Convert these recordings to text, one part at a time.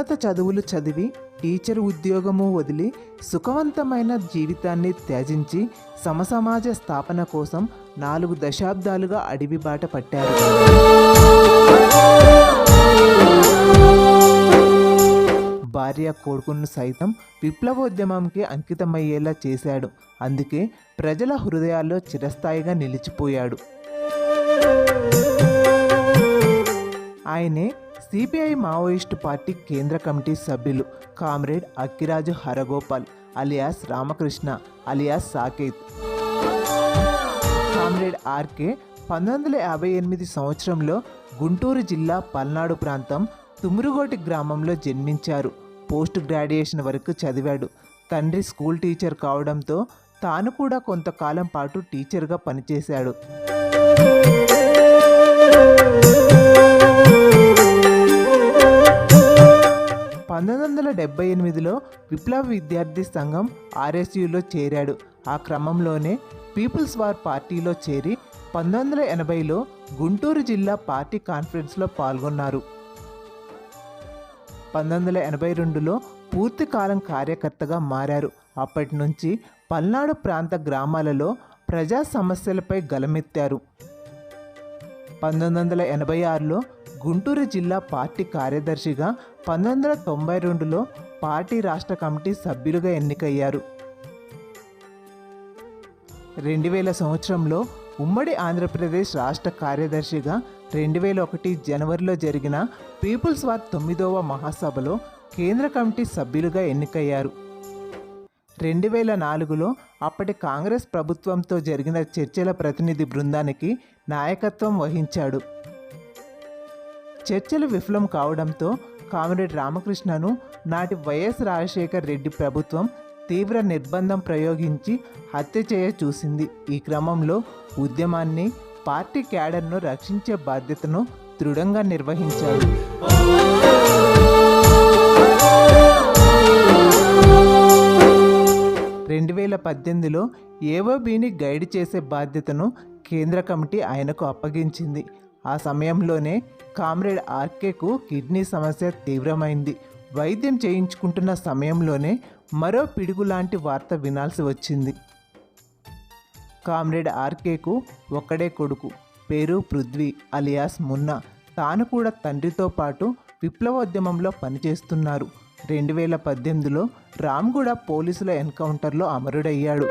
చదువులు చదివి టీచర్ ఉద్యోగము వదిలి సుఖవంతమైన జీవితాన్ని త్యజించి సమసమాజ స్థాపన కోసం నాలుగు దశాబ్దాలుగా అడవి బాట పట్టారు. భార్య కొడుకును సైతం విప్లవోద్యమంకి అంకితమయ్యేలా చేశాడు. అందుకే ప్రజల హృదయాల్లో చిరస్థాయిగా నిలిచిపోయాడు. ఆయనే సిపిఐ మావోయిస్టు పార్టీ కేంద్ర కమిటీ సభ్యులు comrade Akkiraju Haragopal alias Ramakrishna alias Saketh. Comrade RK పంతొమ్మిది వందల యాభై ఎనిమిది సంవత్సరంలో గుంటూరు జిల్లా పల్నాడు ప్రాంతం తుమురుగోటి గ్రామంలో జన్మించారు. పోస్ట్ గ్రాడ్యుయేషన్ వరకు చదివాడు. తండ్రి స్కూల్ టీచర్ కావడంతో తాను కూడా కొంతకాలం పాటు టీచర్గా పనిచేశాడు. పంతొమ్మిది వందల డెబ్బై ఎనిమిదిలో విప్లవ విద్యార్థి సంఘం ఆర్ఎస్యులో చేరాడు. ఆ క్రమంలోనే పీపుల్స్ వార్ పార్టీలో చేరి పంతొమ్మిది వందల ఎనభైలో గుంటూరు జిల్లా పార్టీ కాన్ఫరెన్స్లో పాల్గొన్నారు. పంతొమ్మిది వందల ఎనభై రెండులో పూర్తి కాలం కార్యకర్తగా మారారు. అప్పటి నుంచి పల్నాడు ప్రాంత గ్రామాలలో ప్రజా సమస్యలపై గలమెత్తారు. పంతొమ్మిది వందల ఎనభై ఆరులో గుంటూరు జిల్లా పార్టీ కార్యదర్శిగా పంతొమ్మిది వందల తొంభై రెండులో పార్టీ రాష్ట్ర కమిటీ సభ్యులుగా ఎన్నికయ్యారు. రెండు వేల సంవత్సరంలో ఉమ్మడి ఆంధ్రప్రదేశ్ రాష్ట్ర కార్యదర్శిగా రెండు వేల ఒకటి జనవరిలో జరిగిన పీపుల్స్ వార్ తొమ్మిదవ మహాసభలో కేంద్ర కమిటీ సభ్యులుగా ఎన్నికయ్యారు. రెండు వేల నాలుగులో అప్పటి కాంగ్రెస్ ప్రభుత్వంతో జరిగిన చర్చల ప్రతినిధి బృందానికి నాయకత్వం వహించాడు. చర్చలు విఫలం కావడంతో కామ్రేడ్ రామకృష్ణను నాటి వైఎస్ రాజశేఖర్ రెడ్డి ప్రభుత్వం తీవ్ర నిర్బంధం ప్రయోగించి హత్య చేయ చూసింది. ఈ క్రమంలో ఉద్యమాన్ని పార్టీ క్యాడర్ను రక్షించే బాధ్యతను దృఢంగా నిర్వహించాడు. రెండు వేల పద్దెనిమిదిలో ఏఓబీని గైడ్ చేసే బాధ్యతను కేంద్ర కమిటీ ఆయనకు అప్పగించింది. ఆ సమయంలోనే కామ్రేడ్ ఆర్కేకు కిడ్నీ సమస్య తీవ్రమైంది. వైద్యం చేయించుకుంటున్న సమయంలోనే మరో పిడుగు లాంటి వార్త వినాల్సి వచ్చింది. కామ్రేడ్ ఆర్కేకు ఒక్కడే కొడుకు పేరు పృథ్వీ అలియాస్ మున్నా. తాను కూడా తండ్రితో పాటు విప్లవోద్యమంలో పనిచేస్తున్నారు. రెండు వేల పద్దెనిమిదిలో రామ్గూడ పోలీసుల ఎన్కౌంటర్లో అమరుడయ్యాడు.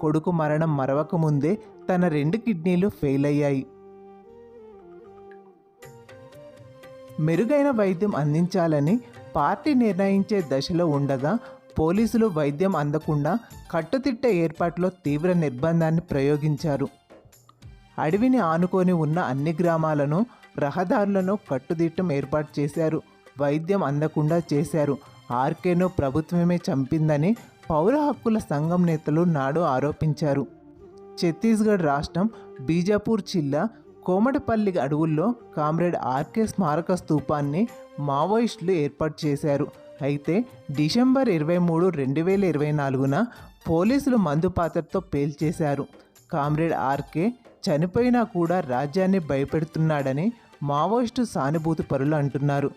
కొడుకు మరణం మరవకముందే తన రెండు కిడ్నీలు ఫెయిల్ అయ్యాయి మెరుగైన వైద్యం అందించాలని పార్టీ నిర్ణయించే దశలో ఉండగా పోలీసులు వైద్యం అందకుండా కట్టుదిట్ట ఏర్పాట్లో తీవ్ర నిర్బంధాన్ని ప్రయోగించారు. అడవిని ఆనుకొని ఉన్న అన్ని గ్రామాలను రహదారులను కట్టుదిట్టం ఏర్పాటు చేశారు. వైద్యం అందకుండా చేశారు. ఆర్కేను ప్రభుత్వమే చంపిందని పౌర హక్కుల సంఘం నేతలు నాడు ఆరోపించారు. ఛత్తీస్గఢ్ రాష్ట్రం బీజాపూర్ జిల్లా కోమటపల్లి అడవుల్లో కామ్రేడ్ ఆర్కే స్మారక స్థూపాన్ని మావోయిస్టులు ఏర్పాటు చేశారు. అయితే డిసెంబర్ ఇరవై మూడు రెండు వేల ఇరవై నాలుగున పోలీసులు మందుపాత్రతో పేల్చేశారు. కామ్రేడ్ ఆర్కే చనిపోయినా కూడా రాజ్యాన్ని భయపెడుతున్నాడని మావోయిస్టు సానుభూతి పరులు అంటున్నారు.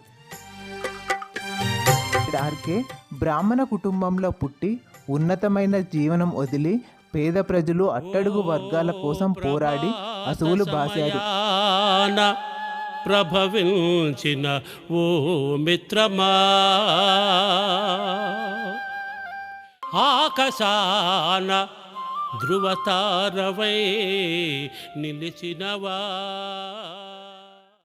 ఆర్కే బ్రాహ్మణ కుటుంబంలో పుట్టి ఉన్నతమైన జీవనం వదిలి పేద ప్రజలు అట్టడుగు వర్గాల కోసం పోరాడి అసువులు బాసాడు ప్రభవించిన ఓ మిత్రమా. ఆకాశాన ధ్రువతారవై నిలిచినవా.